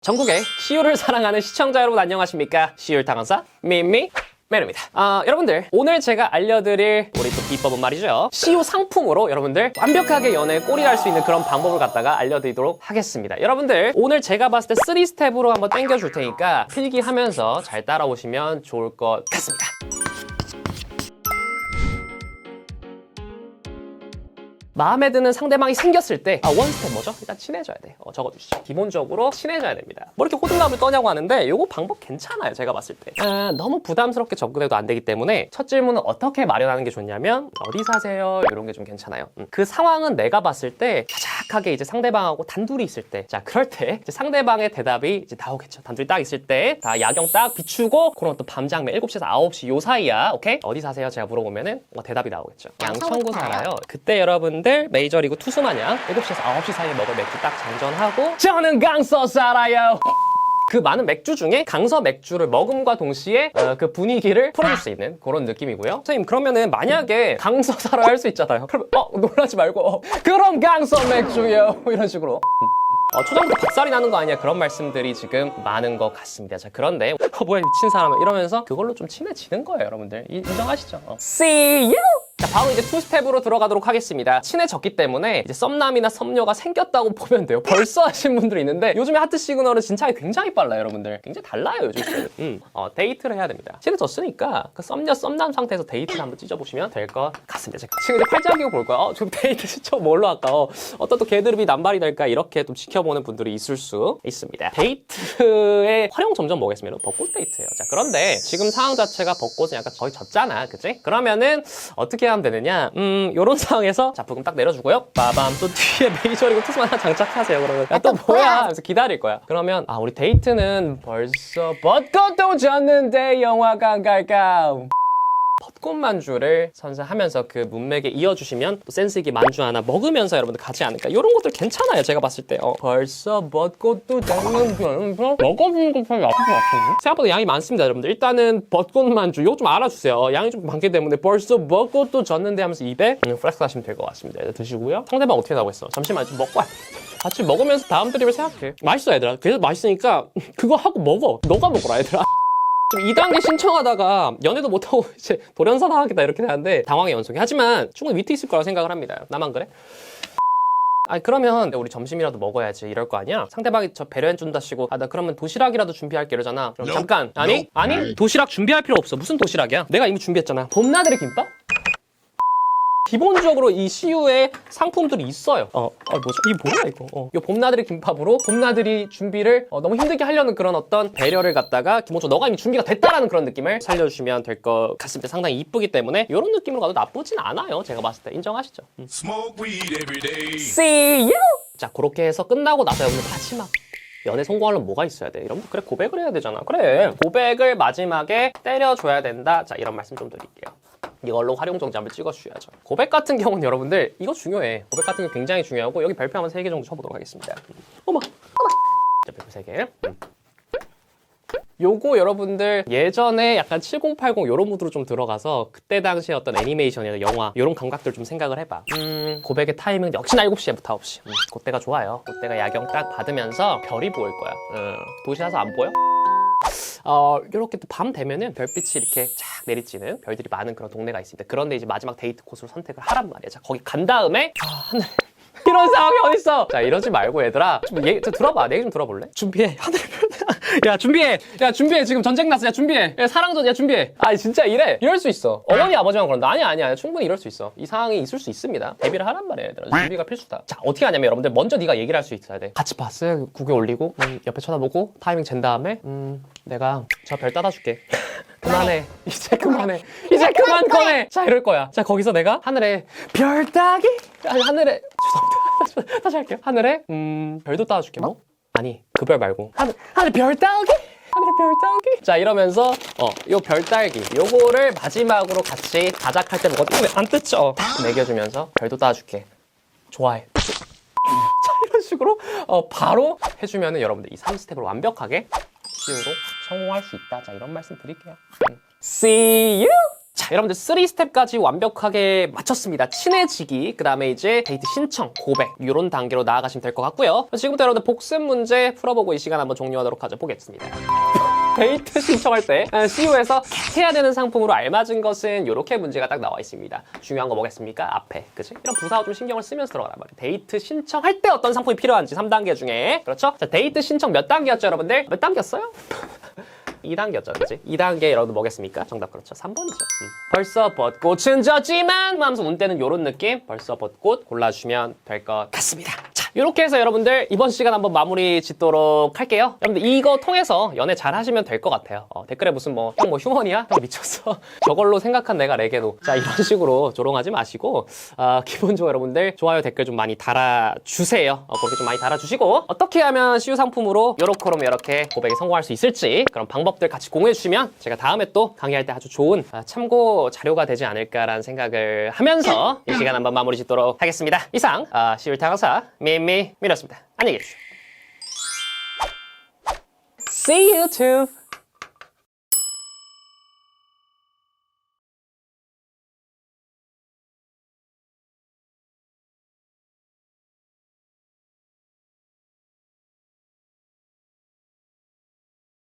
전국의 시우를 사랑하는 시청자 여러분 안녕하십니까? 시울 당한사 미미 메르입니다. 아, 여러분들 오늘 제가 알려드릴 우리 또 비법은 말이죠. 시우 상품으로 여러분들 완벽하게 연애에 꼬리 갈수 있는 그런 방법을 갖다가 알려드리도록 하겠습니다. 여러분들 오늘 제가 봤을 때 3스텝으로 한번 당겨줄 테니까 필기하면서 잘 따라오시면 좋을 것 같습니다. 마음에 드는 상대방이 생겼을 때, 아, 원스텝 뭐죠? 일단 친해져야 돼. 어, 적어주시죠. 기본적으로 친해져야 됩니다. 뭐 이렇게 호들갑을 떠냐고 하는데, 요거 방법 괜찮아요. 제가 봤을 때. 아, 너무 부담스럽게 접근해도 안 되기 때문에, 첫 질문은 어떻게 마련하는 게 좋냐면, 어디 사세요? 이런 게 좀 괜찮아요. 음, 그 상황은 내가 봤을 때, 자작하게 이제 상대방하고 단둘이 있을 때, 자, 그럴 때, 이제 상대방의 대답이 이제 나오겠죠. 단둘이 딱 있을 때, 다 야경 딱 비추고, 그런 또 밤장면 7시에서 9시 요 사이야. 오케이? 어디 사세요? 제가 물어보면은, 뭐 대답이 나오겠죠. 양천구 살아요. 그때 여러분 들 메이저리그 투수 마냥 7시에서 9시 사이에 먹을 맥주 딱 장전하고 저는 강서 살아요. 그 많은 맥주 중에 강서 맥주를 먹음과 동시에 어, 그 분위기를 풀어줄 수 있는 그런 느낌이고요. 선생님 그러면은 만약에 강서 살아 할 수 있잖아요. 그럼 어 놀라지 말고 어, 그럼 강서 맥주요 이런 식으로. 어, 초장부터 박살이 나는 거 아니야 그런 말씀들이 지금 많은 것 같습니다. 자 그런데 어, 뭐야 미친 사람 이러면서 그걸로 좀 친해지는 거예요, 여러분들 이- 인정하시죠? 어. See you. 자, 바로 이제 투 스텝으로 들어가도록 하겠습니다. 친해졌기 때문에 이제 썸남이나 썸녀가 생겼다고 보면 돼요. 벌써 하신 분들이 있는데 요즘에 하트 시그널은 진짜 굉장히 빨라요, 여러분들. 굉장히 달라요, 요즘. 음, 어, 데이트를 해야 됩니다. 친해졌으니까 그 썸녀, 썸남 상태에서 데이트를 한번 찢어보시면 될 것 같습니다. 자, 지금 이제 팔짱 끼고 볼 거야. 어, 좀 데이트 진짜 뭘로 할까? 어, 어떤 또 개드립이 남발이 될까? 이렇게 좀 지켜보는 분들이 있을 수 있습니다. 데이트의 활용 점점 뭐겠습니까? 벚꽃 데이트예요. 자, 그런데 지금 상황 자체가 벚꽃은 약간 거의 졌잖아. 그치? 그러면은 어떻게 하면 되느냐? 음, 요런 상황에서 자, 부금 딱 내려주고요. 빠밤 또 뒤에 메이저리그 투수만 하나 장착하세요. 그러면 야, 또 뭐야? 그래서 기다릴 거야. 그러면 아, 우리 데이트는 벌써 벚꽃도 졌는데 영화관 갈까? 벚꽃 만주를 선사하면서 그 문맥에 이어주시면 또 센스 있게 만주 하나 먹으면서 여러분들 가지 않을까? 이런 것들 괜찮아요 제가 봤을 때 어, 벌써 벚꽃도 졌는데 먹어보는 거 별로 나쁘지 않거든요 생각보다 양이 많습니다 여러분들. 일단은 벚꽃 만주 이거 좀 알아주세요. 양이 좀 많기 때문에 벌써 벚꽃도 졌는데 하면서 입에 음, 플렉스 하시면 될 것 같습니다. 드시고요. 상대방 어떻게 나오고 있어? 잠시만 좀 먹고 와 같이 먹으면서 다음 드립을 생각해. 맛있어 얘들아. 그래서 맛있으니까 그거 하고 먹어. 너가 먹어라 얘들아 좀 2단계 신청하다가 연애도 못하고 이제 돌연사다 하겠다 이렇게 되는데 당황의 연속이. 하지만 충분히 위트 있을 거라 생각을 합니다. 나만 그래? 아니 그러면 우리 점심이라도 먹어야지. 이럴 거 아니야? 상대방이 저 배려해 준다시고 아 나 그러면 도시락이라도 준비할게 이러잖아. 그럼 잠깐. 아니? 아니? 도시락 준비할 필요 없어. 무슨 도시락이야? 내가 이미 준비했잖아. 봄나들이 김밥? 기본적으로 이 CU에 상품들이 있어요. 어, 어 뭐죠? 이게 뭐야 이거? 어. 이 봄나들이 김밥으로 봄나들이 준비를 어, 너무 힘들게 하려는 그런 어떤 배려를 갖다가 기본적으로 너가 이미 준비가 됐다라는 그런 느낌을 살려주시면 될 것 같습니다. 상당히 이쁘기 때문에 이런 느낌으로 가도 나쁘진 않아요. 제가 봤을 때 인정하시죠? 음. Smoke weed every day. See you. 자 그렇게 해서 끝나고 나서 여러분 마지막. 연애 성공하려면 뭐가 있어야 돼? 여러분 그래 고백을 해야 되잖아. 그래 고백을 마지막에 때려줘야 된다. 자 이런 말씀 좀 드릴게요. 이걸로 활용 정지 한번 찍어주셔야죠. 고백 같은 경우는 여러분들 이거 중요해. 고백 같은 게 굉장히 중요하고 여기 별표 한번 3개 정도 쳐보도록 하겠습니다. 음. 어머, 어머. 자 별표 3개. 음. 요거 여러분들 예전에 약간 7080 요런 무드로 좀 들어가서 그때 당시에 어떤 애니메이션이나 영화 요런 감각들 좀 생각을 해봐. 음, 고백의 타이밍 역시나 7시부터 9시. 음, 그때가 좋아요. 그때가 야경 딱 받으면서 별이 보일 거야. 음, 도시 가서 안 보여? 어, 이렇게 또 밤 되면은 별빛이 이렇게 쫙 내리쬐는 별들이 많은 그런 동네가 있습니다. 그런데 이제 마지막 데이트 코스로 선택을 하란 말이야. 자, 거기 간 다음에 아, 하늘 이런 상황이 어딨어? 자, 이러지 말고 얘들아. 좀 얘기 좀 들어봐. 내 얘기 좀 들어볼래? 준비해. 하늘 야, 준비해. 야, 준비해. 지금 전쟁 났어. 야, 준비해. 야, 사랑전. 야, 준비해. 아니, 진짜 이래. 이럴 수 있어. 어머니, 아버지만 그런다. 아니, 아니, 아니. 충분히 이럴 수 있어. 이 상황이 있을 수 있습니다. 대비를 하란 말이야, 얘들아. 준비가 필수다. 자, 어떻게 하냐면 여러분들 먼저 네가 얘기를 할 수 있어야 돼. 같이 봤어요. 국에 올리고 음, 옆에 쳐다보고 타이밍 잰 다음에 음, 내가 저 별 따다줄게. 그만해. 이제 그만해. 이제 그만 꺼내. 자, 이럴 거야. 자, 거기서 내가 하늘에 별 따기? 아니, 하늘에 죄송합니다. 다시 할게요. 하늘에 음, 별도 따줄게. 뭐? 아니, 그 별 말고. 하늘 하늘 별 따기? 하늘에 별 따기? 자, 이러면서 어, 요별 딸기. 요거를 마지막으로 같이 다작할 때 이거 왜안 뜯죠? 먹여주면서 별도 따줄게. 좋아해. 자, 이런 식으로 어, 바로 해주면은 여러분들 이 3스텝을 완벽하게 시우로 성공할 수 있다. 자, 이런 말씀 드릴게요. 음. See you! 자, 여러분들 3스텝까지 완벽하게 마쳤습니다. 친해지기, 그 다음에 이제 데이트 신청, 고백 이런 단계로 나아가시면 될 것 같고요. 지금부터 여러분들 복습 문제 풀어보고 이 시간 한번 종료하도록 하죠. 보겠습니다. 데이트 신청할 때 CU에서 해야 되는 상품으로 알맞은 것은 이렇게 문제가 딱 나와 있습니다. 중요한 거 뭐겠습니까? 앞에, 그지? 이런 부사어 좀 신경을 쓰면서 들어가란 말이에요. 데이트 신청할 때 어떤 상품이 필요한지 3단계 중에 그렇죠? 자, 데이트 신청 몇 단계였죠, 여러분들? 몇 단계였어요? 2단계였죠, 그지? 2단계 여러분 뭐겠습니까? 정답 그렇죠. 3번이죠. 벌써 벚꽃은 졌지만 하면서 운 때는 이런 느낌. 벌써 벚꽃 골라주시면 될 것 같습니다. 자, 이렇게 해서 여러분들 이번 시간 한번 마무리 짓도록 할게요. 여러분들 이거 통해서 연애 잘 하시면 될 것 같아요. 어, 댓글에 무슨 뭐, 형 뭐 휴먼이야? 형 미쳤어. 저걸로 생각한 내가 레게노. 자, 이런 식으로 조롱하지 마시고, 아, 기본적으로 여러분들 좋아요 댓글 좀 많이 달아주세요. 어, 그렇게 좀 많이 달아주시고, 어떻게 하면 CU 상품으로 요렇게로면 이렇게 고백에 성공할 수 있을지 그런 방법들 같이 공유해 주시면 제가 다음에 또 강의할 때 아주 좋은 아, 참고 자료가 되지 않을까라는 생각을 하면서 이 시간 한번 마무리 짓도록 하겠습니다. 이상 아, CU 타강사 미미 미였습니다. 안녕히 계십시오. See you too.